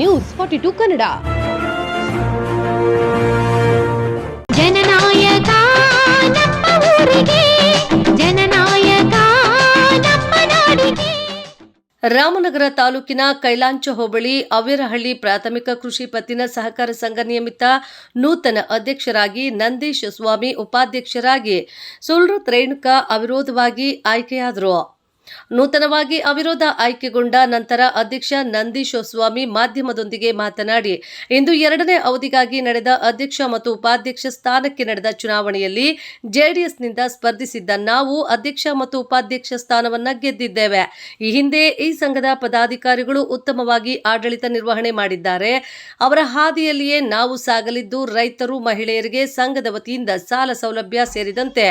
News forty two Kannada ಜನನಾಯಕ ನಮ್ಮ ಊರಿಗೆ ಜನನಾಯಕ ನಮ್ಮ ನಾಡಿಗೆ. ರಾಮನಗರ ತಾಲೂಕಿನ ಕೈಲಾಂಚ ಹೋಬಳಿ ಅವಿರಹಳ್ಳಿ ಪ್ರಾಥಮಿಕ ಕೃಷಿ ಪತ್ತಿನ ಸಹಕಾರ ಸಂಘ ನಿಯಮಿತ ನೂತನ ಅಧ್ಯಕ್ಷರಾಗಿ ನಂದೀಶ್ ಸ್ವಾಮಿ ಉಪಾಧ್ಯಕ್ಷರಾಗಿ ಸುಳ್ರುತ್ ರೇಣುಕಾ ಅವಿರೋಧವಾಗಿ ಆಯ್ಕೆಯಾದರು. ನೂತನವಾಗಿ ಅವಿರೋಧ ಆಯ್ಕೆಗೊಂಡ ನಂತರ ಅಧ್ಯಕ್ಷ ನಂದೀಶ್ ಸ್ವಾಮಿ ಮಾಧ್ಯಮದೊಂದಿಗೆ ಮಾತನಾಡಿ, ಇಂದು ಎರಡನೇ ಅವಧಿಗಾಗಿ ನಡೆದ ಅಧ್ಯಕ್ಷ ಮತ್ತು ಉಪಾಧ್ಯಕ್ಷ ಸ್ಥಾನಕ್ಕೆ ನಡೆದ ಚುನಾವಣೆಯಲ್ಲಿ ಜೆಡಿಎಸ್ನಿಂದ ಸ್ಪರ್ಧಿಸಿದ್ದ ನಾವು ಅಧ್ಯಕ್ಷ ಮತ್ತು ಉಪಾಧ್ಯಕ್ಷ ಸ್ಥಾನವನ್ನು ಗೆದ್ದಿದ್ದೇವೆ. ಈ ಹಿಂದೆ ಈ ಸಂಘದ ಪದಾಧಿಕಾರಿಗಳು ಉತ್ತಮವಾಗಿ ಆಡಳಿತ ನಿರ್ವಹಣೆ ಮಾಡಿದ್ದಾರೆ. ಅವರ ಹಾದಿಯಲ್ಲಿಯೇ ನಾವು ಸಾಗಲಿದ್ದು, ರೈತರು, ಮಹಿಳೆಯರಿಗೆ ಸಂಘದ ವತಿಯಿಂದ ಸಾಲ ಸೌಲಭ್ಯ ಸೇರಿದಂತೆ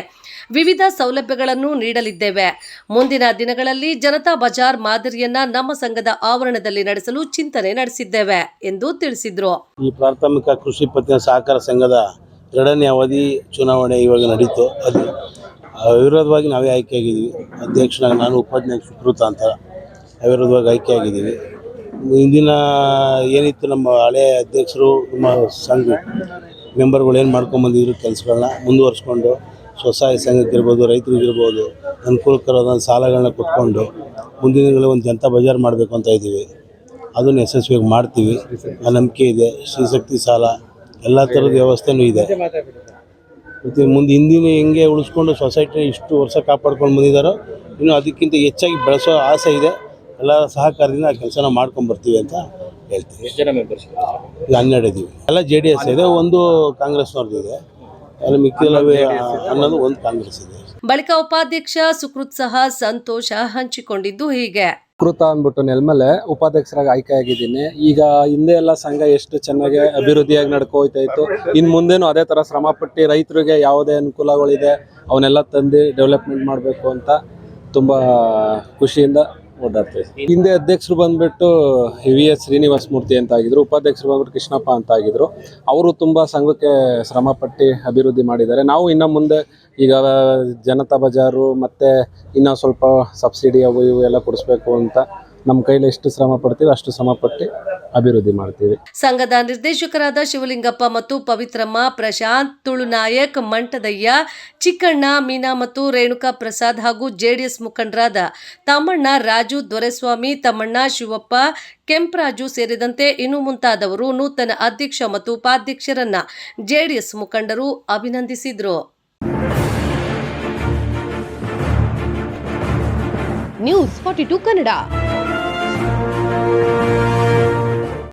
ವಿವಿಧ ಸೌಲಭ್ಯಗಳನ್ನು ನೀಡಲಿದ್ದೇವೆ. ಮುಂದಿನ ದಿನಗಳಲ್ಲಿ ಜನತಾ ಬಜಾರ್ ಮಾದರಿಯನ್ನ ನಮ್ಮ ಸಂಘದ ಆವರಣದಲ್ಲಿ ನಡೆಸಲು ಚಿಂತನೆ ನಡೆಸಿದ್ದೇವೆ ಎಂದು ತಿಳಿಸಿದ್ರು. ಈ ಪ್ರಾಥಮಿಕ ಕೃಷಿ ಪತ್ತಿನ ಸಹಕಾರ ಸಂಘದ ಎರಡನೇ ಅವಧಿ ಚುನಾವಣೆ ಇವಾಗ ನಡೀತು. ಅದು ಅವಿರೋಧವಾಗಿ ನಾವೇ ಆಯ್ಕೆಯಾಗಿದ್ದೀವಿ. ಅಧ್ಯಕ್ಷನಾಗಿ ನಾನು ಉಪಾಧ್ಯಕ್ಷ ಸುಕೃತ ಅಂತ ಅವಿರೋಧವಾಗಿ ಆಯ್ಕೆಯಾಗಿದ್ದೀವಿ. ಇಂದಿನ ಏನಿತ್ತು ನಮ್ಮ ಹಳೆಯ ಅಧ್ಯಕ್ಷರು, ನಮ್ಮ ಸಂಘ ಮೆಂಬರ್ಗಳು ಏನು ಮಾಡ್ಕೊಂಬಂದಿದ್ರು ಕೆಲಸಗಳನ್ನ ಮುಂದುವರಿಸ್ಕೊಂಡು ಸ್ವಸಹಾಯ ಸಂಘಕ್ಕಿರ್ಬೋದು ರೈತರಿಗಿರ್ಬೋದು ಅನುಕೂಲಕರವಾದ ಸಾಲಗಳನ್ನ ಕೊಟ್ಕೊಂಡು ಮುಂದಿನ ದಿನಗಳಲ್ಲಿ ಒಂದು ಜನತಾ ಬಜಾರ್ ಮಾಡಬೇಕು ಅಂತ ಇದ್ದೀವಿ. ಅದನ್ನು ಯಶಸ್ವಿಯಾಗಿ ಮಾಡ್ತೀವಿ. ಆ ನಂಬಿಕೆ ಇದೆ. ಶ್ರೀಶಕ್ತಿ ಸಾಲ ಎಲ್ಲ ಥರದ ವ್ಯವಸ್ಥೆನೂ ಇದೆ. ಮತ್ತು ಮುಂದೆ ಹಿಂದಿನ ಹೆಂಗೆ ಉಳಿಸ್ಕೊಂಡು ಸೊಸೈಟಿನ ಇಷ್ಟು ವರ್ಷ ಕಾಪಾಡ್ಕೊಂಡು ಬಂದಿದ್ದಾರೋ ಇನ್ನು ಅದಕ್ಕಿಂತ ಹೆಚ್ಚಾಗಿ ಬೆಳೆಸೋ ಆಸೆ ಇದೆ. ಎಲ್ಲ ಸಹಕಾರದಿಂದ ಆ ಕೆಲಸನ ಮಾಡ್ಕೊಂಡು ಬರ್ತೀವಿ ಅಂತ ಹೇಳ್ತೀವಿ. ಈಗ ಹನ್ನೆರಡು ಇದ್ದೀವಿ ಎಲ್ಲ ಜೆ ಡಿ ಎಸ್ ಇದೆ. ಒಂದು ಕಾಂಗ್ರೆಸ್ನವ್ರದ್ದು ಇದೆ. ಅಲ್ಲಿ ಮಿಕ್ಕಿಲ್ಲ ಅನ್ನೋದು ಒಂದು ಕಾಂಗ್ರೆಸ್ ಇದೆ. ಬಳಿಕ ಉಪಾಧ್ಯಕ್ಷ ಸುಕೃತ್ ಸಹ ಸಂತೋಷ ಹಂಚಿಕೊಂಡಿದ್ದು ಹೀಗೆ. ಕೃತ ಅಂದ್ಬಿಟ್ಟು ನೆಲ್ಮೇಲೆ ಉಪಾಧ್ಯಕ್ಷರಾಗಿ ಆಯ್ಕೆಯಾಗಿದ್ದೀನಿ. ಈಗ ಹಿಂದೆ ಎಲ್ಲ ಸಂಘ ಎಷ್ಟು ಚೆನ್ನಾಗಿ ಅಭಿವೃದ್ಧಿಯಾಗಿ ನಡ್ಕೋಯ್ತಾ ಇತ್ತು ಇನ್ನು ಮುಂದೇನು ಅದೇ ಥರ ಶ್ರಮ ಪಟ್ಟು ರೈತರಿಗೆ ಯಾವುದೇ ಅನುಕೂಲಗಳಿದೆ, ಅವನ್ನೆಲ್ಲ ತಂದು ಡೆವಲಪ್ಮೆಂಟ್ ಮಾಡಬೇಕು ಅಂತ ತುಂಬ ಖುಷಿಯಿಂದ ಓಡಾಡ್ತೀವಿ. ಹಿಂದೆ ಅಧ್ಯಕ್ಷರು ಬಂದ್ಬಿಟ್ಟು ವಿ ಎಸ್ ಶ್ರೀನಿವಾಸ ಮೂರ್ತಿ ಅಂತ ಆಗಿದ್ರು ಉಪಾಧ್ಯಕ್ಷರು ಬಂದ್ಬಿಟ್ಟು ಕೃಷ್ಣಪ್ಪ ಅಂತ ಆಗಿದ್ರು ಅವರು ತುಂಬ ಸಂಘಕ್ಕೆ ಶ್ರಮ ಪಟ್ಟಿ ಅಭಿವೃದ್ಧಿ ಮಾಡಿದ್ದಾರೆ. ನಾವು ಇನ್ನು ಮುಂದೆ ಈಗ ಜನತಾ ಬಜಾರು ಮತ್ತು ಇನ್ನೂ ಸ್ವಲ್ಪ ಸಬ್ಸಿಡಿ ಅವು ಇವು ಎಲ್ಲ ಕೊಡಿಸ್ಬೇಕು ಅಂತ ನಮ್ಮ ಕೈಲಿ ಎಷ್ಟು ಶ್ರಮ ಪಡ್ತೀವಿ ಅಷ್ಟು ಶ್ರಮ ಪಟ್ಟು ಅಭಿವೃದ್ಧಿ ಮಾಡ್ತೀವಿ. ಸಂಘದ ನಿರ್ದೇಶಕರಾದ ಶಿವಲಿಂಗಪ್ಪ ಮತ್ತು ಪವಿತ್ರಮ್ಮ ಪ್ರಶಾಂತ್ ತುಳುನಾಯಕ್ ಮಂಟದಯ್ಯ ಚಿಕ್ಕಣ್ಣ ಮೀನಾ ಮತ್ತು ರೇಣುಕಾ ಪ್ರಸಾದ್ ಹಾಗೂ ಜೆಡಿಎಸ್ ಮುಖಂಡರಾದ ತಮ್ಮಣ್ಣ ರಾಜು ದೊರೆಸ್ವಾಮಿ ತಮ್ಮಣ್ಣ ಶಿವಪ್ಪ ಕೆಂಪರಾಜು ಸೇರಿದಂತೆ ಇನ್ನು ಮುಂತಾದವರು ನೂತನ ಅಧ್ಯಕ್ಷ ಮತ್ತು ಉಪಾಧ್ಯಕ್ಷರನ್ನ ಜೆಡಿಎಸ್ ಮುಖಂಡರು ಅಭಿನಂದಿಸಿದ್ರು. News forty two Kannada. Thank you.